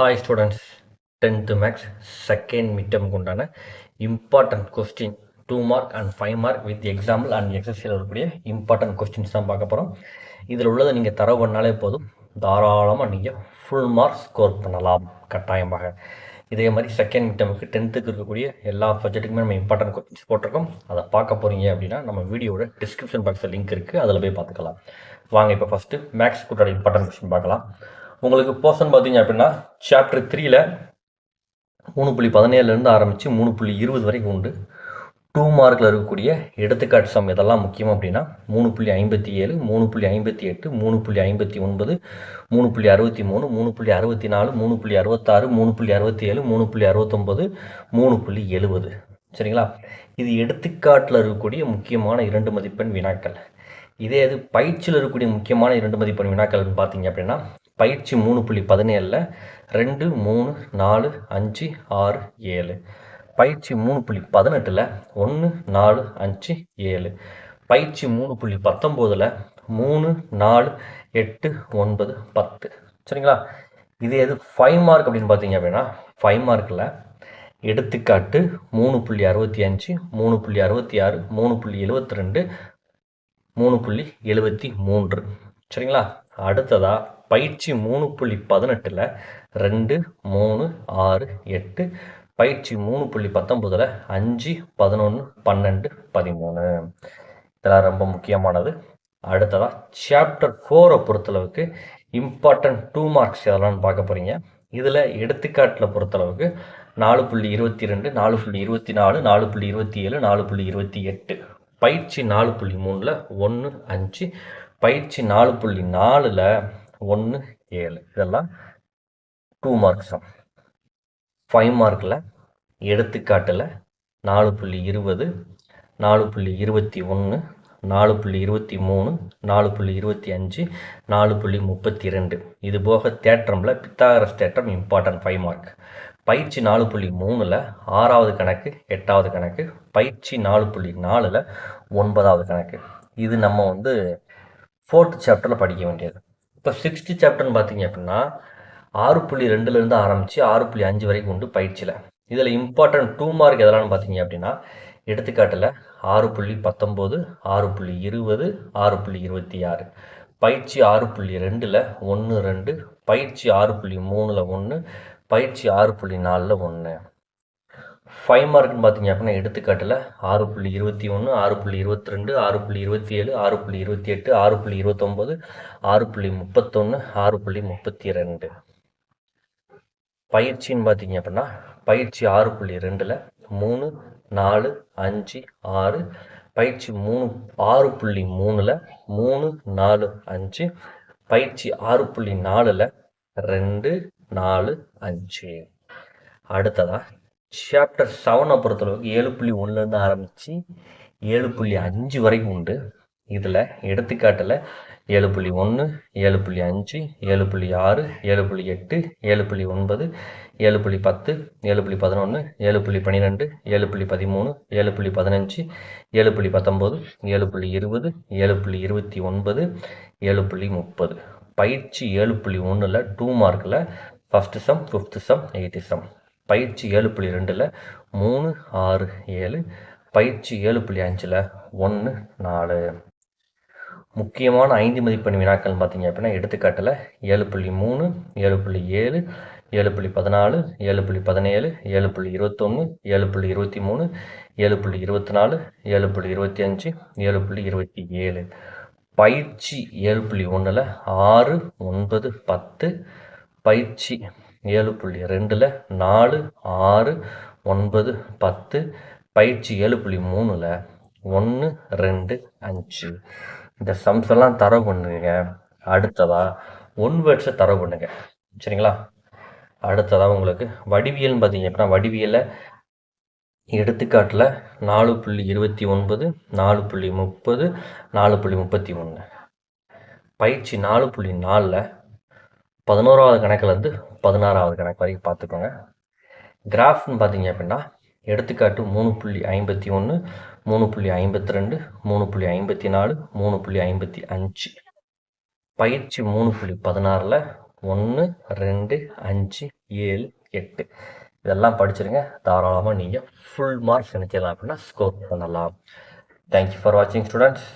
Hi students tenth maths second மிட்டமுக்கு உண்டான important question two mark and five mark with example and எக்ஸசியில் இருக்கக்கூடிய important questions தான் பார்க்க போகிறோம் இதில் உள்ளதை நீங்கள் தரவு பண்ணாலே போதும். தாராளமாக நீங்கள் ஃபுல் மார்க் ஸ்கோர் பண்ணலாம் கட்டாயமாக. இதே மாதிரி செகண்ட் மிட்டமுக்கு டென்த்துக்கு இருக்கக்கூடிய எல்லா சப்ஜெக்ட்டுக்குமே நம்ம இம்பார்ட்டன்ட் கொஸ்டின்ஸ் போட்டிருக்கோம். அதை பார்க்க போகிறீங்க அப்படின்னா நம்ம வீடியோட டிஸ்கிரிப்ஷன் பாக்ஸில் லிங்க் இருக்குது அதில் போய் பார்த்துக்கலாம். வாங்க இப்போ ஃபஸ்ட்டு மேக்ஸ் கூட்டோட இம்பார்ட்டன்ட் கொஸ்டின் பார்க்கலாம். உங்களுக்கு போர்ஷன் பார்த்தீங்க அப்படின்னா சாப்டர் த்ரீல மூணு புள்ளி பதினேழுலேருந்து ஆரம்பித்து மூணு புள்ளி இருபது வரைக்கும் உண்டு டூ மார்க்கில் இருக்கக்கூடிய எடுத்துக்காட்டு சம் இதெல்லாம் முக்கியம் அப்படின்னா மூணு புள்ளி ஐம்பத்தி ஏழு மூணு புள்ளி ஐம்பத்தி எட்டு மூணு புள்ளி ஐம்பத்தி ஒன்பது மூணு புள்ளி அறுபத்தி மூணு மூணு புள்ளி அறுபத்தி நாலு மூணு புள்ளி அறுபத்தாறு மூணு புள்ளி அறுபத்தி ஏழு மூணு புள்ளி அறுபத்தொம்பது மூணு புள்ளி எழுபது சரிங்களா இது எடுத்துக்காட்டில் இருக்கக்கூடிய முக்கியமான இரண்டு மதிப்பெண் வினாக்கள் இதே இது பயிற்சியில் இருக்கக்கூடிய முக்கியமான இரண்டு மதிப்பெண் வினாக்கள்னு பார்த்தீங்க அப்படின்னா பயிற்சி மூணு புள்ளி பதினேழில் ரெண்டு மூணு நாலு அஞ்சு ஆறு ஏழு. பயிற்சி மூணு புள்ளி பதினெட்டில் ஒன்று நாலு அஞ்சு ஏழு. பயிற்சி மூணு புள்ளி பத்தொம்போதில் மூணு நாலு எட்டு ஒன்பது பத்து. சரிங்களா? இது எது? ஃபைவ் மார்க் அப்படின்னு பார்த்தீங்க அப்படின்னா ஃபைவ் மார்க்கில் எடுத்துக்காட்டு மூணு புள்ளி அறுபத்தி அஞ்சு மூணு புள்ளி அறுபத்தி ஆறு மூணு புள்ளி எழுபத்தி ரெண்டு மூணு புள்ளி எழுபத்தி மூன்று. சரிங்களா? அடுத்ததாக பயிற்சி மூணு புள்ளி பதினெட்டில் ரெண்டு மூணு ஆறு எட்டு. பயிற்சி மூணு புள்ளி பத்தொம்போதில் அஞ்சு பதினொன்று பன்னெண்டு பதிமூணு. இதெல்லாம் ரொம்ப முக்கியமானது. அடுத்ததாக சாப்டர் ஃபோரை பொறுத்தளவுக்கு இம்பார்ட்டன்ட் டூ மார்க்ஸ் எதெல்லாம் பார்க்க போகிறீங்க இதில் எடுத்துக்காட்டில் பொறுத்தளவுக்கு நாலு புள்ளி இருபத்தி ரெண்டு நாலு புள்ளி இருபத்தி நாலு நாலு புள்ளி இருபத்தி ஏழு நாலு புள்ளி இருபத்தி எட்டு பயிற்சி நாலு புள்ளி மூணில் ஒன்று அஞ்சு. பயிற்சி நாலு புள்ளி நாலில் ஒன்று ஏழு. இதெல்லாம் டூ மார்க்ஸ் ஃபைவ் மார்க்கில் எடுத்துக்காட்டில் நாலு புள்ளி இருபது நாலு புள்ளி இருபத்தி ஒன்று நாலு புள்ளி இருபத்தி மூணு நாலு புள்ளி இருபத்தி அஞ்சு நாலு புள்ளி முப்பத்தி ரெண்டு. இது போக தேட்டரமில் Pythagoras theorem important five mark பயிற்சி நாலு புள்ளி மூணில் ஆறாவது கணக்கு எட்டாவது கணக்கு. பயிற்சி நாலு புள்ளி நாலில் ஒன்பதாவது கணக்கு. இது நம்ம வந்து ஃபோர்த் சாப்டரில் படிக்க வேண்டியது. இப்போ சிக்ஸ்த்து சாப்டர்னு பார்த்தீங்க அப்படின்னா ஆறு புள்ளி ரெண்டுலேருந்து ஆரம்பித்து ஆறு புள்ளி அஞ்சு வரைக்கும் உண்டு பயிற்சியில். இதில் இம்பார்ட்டன்ட் டூ மார்க் எதெல்லாம் பார்த்தீங்க அப்படின்னா எடுத்துக்காட்டில் ஆறு புள்ளி பத்தொம்போது ஆறு புள்ளி இருபது ஆறு புள்ளி இருபத்தி ஆறு. பயிற்சி ஆறு புள்ளி ரெண்டில் ஒன்று ரெண்டு. பயிற்சி ஆறு புள்ளி மூணில் ஒன்று பயிற்சி ஆறு புள்ளி நாலில் ஒன்று ஃபைவ் மார்க்னு பார்த்தீங்க அப்படின்னா எடுத்துக்காட்டில் ஆறு புள்ளி இருபத்தி ஒன்று ஆறு புள்ளி இருபத்தி ரெண்டு ஆறு புள்ளி இருபத்தி ஏழு ஆறு புள்ளி இருபத்தி எட்டு ஆறு புள்ளி இருபத்தொம்போது ஆறு புள்ளி முப்பத்தொன்று ஆறு புள்ளி முப்பத்தி ரெண்டு பயிற்சின்னு பார்த்தீங்க அப்படின்னா பயிற்சி ஆறு புள்ளி ரெண்டில் மூணு நாலு அஞ்சு ஆறு பயிற்சி மூணு ஆறு புள்ளி மூணில் மூணு நாலு அஞ்சு பயிற்சி ஆறு புள்ளி நாலில் ரெண்டு நாலு அஞ்சு அடுத்ததாக சாப்டர் செவனை பொறுத்தளவுக்கு ஏழு புள்ளி ஒன்றுலேருந்து ஆரம்பித்து ஏழு புள்ளி அஞ்சு வரைக்கும் உண்டு இதில் எடுத்துக்காட்டில் ஏழு புள்ளி ஒன்று ஏழு புள்ளி அஞ்சு ஏழு புள்ளி ஆறு ஏழு புள்ளி எட்டு ஏழு புள்ளி ஒன்பது ஏழு புள்ளி பத்து ஏழு புள்ளி பதினொன்று ஏழு புள்ளி பன்னிரெண்டு ஏழு புள்ளி பதிமூணு ஏழு புள்ளி பதினஞ்சு ஏழு புள்ளி பத்தொம்போது ஏழு புள்ளி இருபது ஏழு புள்ளி இருபத்தி ஒன்பது ஏழு புள்ளி முப்பது பயிற்சி ஏழு புள்ளி ஒன்றில் டூ மார்க்கில் first sum fifth sum eighth sum பயிற்சி ஏழு புள்ளி ரெண்டில் மூணு ஆறு ஏழு பயிற்சி ஏழு புள்ளி அஞ்சில் ஒன்று நாலு முக்கியமான ஐந்து மதிப்பெண் வினாக்கள் பார்த்தீங்க அப்படின்னா எடுத்துக்காட்டில் ஏழு புள்ளி மூணு ஏழு புள்ளி ஏழு ஏழு புள்ளி பதினாலு ஏழு புள்ளி பதினேழு ஏழு புள்ளி இருபத்தொன்று ஏழு புள்ளி இருபத்தி மூணு ஏழு புள்ளி இருபத்தி நாலு ஏழு புள்ளி இருபத்தி அஞ்சு ஏழு புள்ளி இருபத்தி ஏழு பயிற்சி ஏழு புள்ளி ஒன்றில் ஆறு ஒன்பது பத்து பயிற்சி ஏழு புள்ளி ரெண்டில் நாலு ஆறு ஒன்பது பத்து பயிற்சி ஏழு புள்ளி மூணில் ஒன்று ரெண்டு அஞ்சு. இந்த சம்ஸ் எல்லாம் தரவு பண்ணுங்க. அடுத்ததாக ஒன் வேர்ட்ஸை தரவு பண்ணுங்க. சரிங்களா? அடுத்ததாக உங்களுக்கு வடிவியல்னு பார்த்தீங்க அப்படின்னா வடிவியலை எடுத்துக்காட்டில் நாலு புள்ளி இருபத்தி ஒன்பது நாலு புள்ளி முப்பது நாலு புள்ளி முப்பத்தி ஒன்று பயிற்சி நாலு புள்ளி நாலில் பதினோராவது கணக்குலேருந்து பதினாறாவது கணக்கு வரைக்கும் பார்த்துக்கோங்க. கிராஃப்னு பார்த்தீங்க அப்படின்னா எடுத்துக்காட்டு மூணு புள்ளி ஐம்பத்தி ஒன்று மூணு புள்ளி ஐம்பத்தி ரெண்டு மூணு புள்ளி ஐம்பத்தி நாலு மூணு புள்ளி ஐம்பத்தி அஞ்சு. பயிற்சி மூணு புள்ளி பதினாறில் ஒன்று ரெண்டு அஞ்சு ஏழு எட்டு. இதெல்லாம் படிச்சிருங்க. தாராளமாக நீங்கள் ஃபுல் மார்க்ஸ் நினைச்சிடலாம் அப்படின்னா ஸ்கோர் பண்ணலாம். தேங்க்யூ ஃபார் வாட்சிங் ஸ்டூடெண்ட்ஸ்